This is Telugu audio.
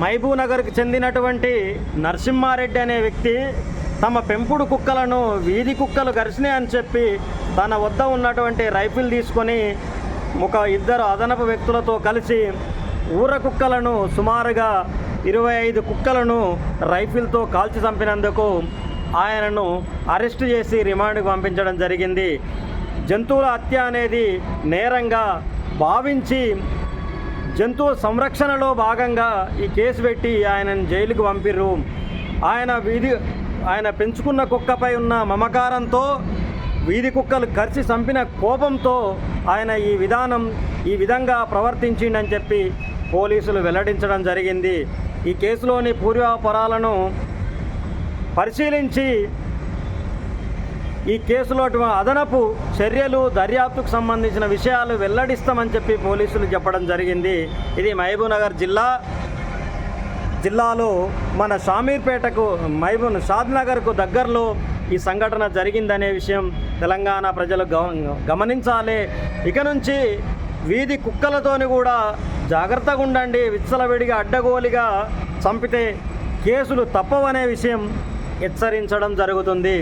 మహబూబ్నగర్కి చెందినటువంటి నరసింహారెడ్డి అనే వ్యక్తి తమ పెంపుడు కుక్కలను వీధి కుక్కలు గరిచినాయని చెప్పి తన వద్ద ఉన్నటువంటి రైఫిల్ తీసుకొని ఒక ఇద్దరు అదనపు వ్యక్తులతో కలిసి ఊర కుక్కలను సుమారుగా ఇరవై ఐదు కుక్కలను రైఫిల్తో కాల్చి చంపినందుకు ఆయనను అరెస్టు చేసి రిమాండ్కు పంపించడం జరిగింది. జంతువుల హత్య అనేది నేరంగా భావించి జంతువు సంరక్షణలో భాగంగా ఈ కేసు పెట్టి ఆయనను జైలుకు పంపిర్రు. ఆయన వీధి ఆయన పెంచుకున్న కుక్కపై ఉన్న మమకారంతో వీధి కుక్కలు కరిచి చంపిన కోపంతో ఆయన ఈ విధానం ఈ విధంగా ప్రవర్తించిండని చెప్పి పోలీసులు వెల్లడించడం జరిగింది. ఈ కేసులోని పూర్వాపరాలను పరిశీలించి ఈ కేసులో అదనపు చర్యలు దర్యాప్తుకు సంబంధించిన విషయాలు వెల్లడిస్తామని చెప్పి పోలీసులు చెప్పడం జరిగింది. ఇది మహబూబ్నగర్ జిల్లా జిల్లాలో మన షామీర్పేటకు మహబూబ్ షాద్నగర్కు దగ్గరలో ఈ సంఘటన జరిగిందనే విషయం తెలంగాణ ప్రజలు గమనించాలి. ఇక నుంచి వీధి కుక్కలతోని కూడా జాగ్రత్తగా ఉండండి. విచ్చలవిడిగా అడ్డగోలిగా చంపితే కేసులు తప్పవనే విషయం హెచ్చరించడం జరుగుతుంది.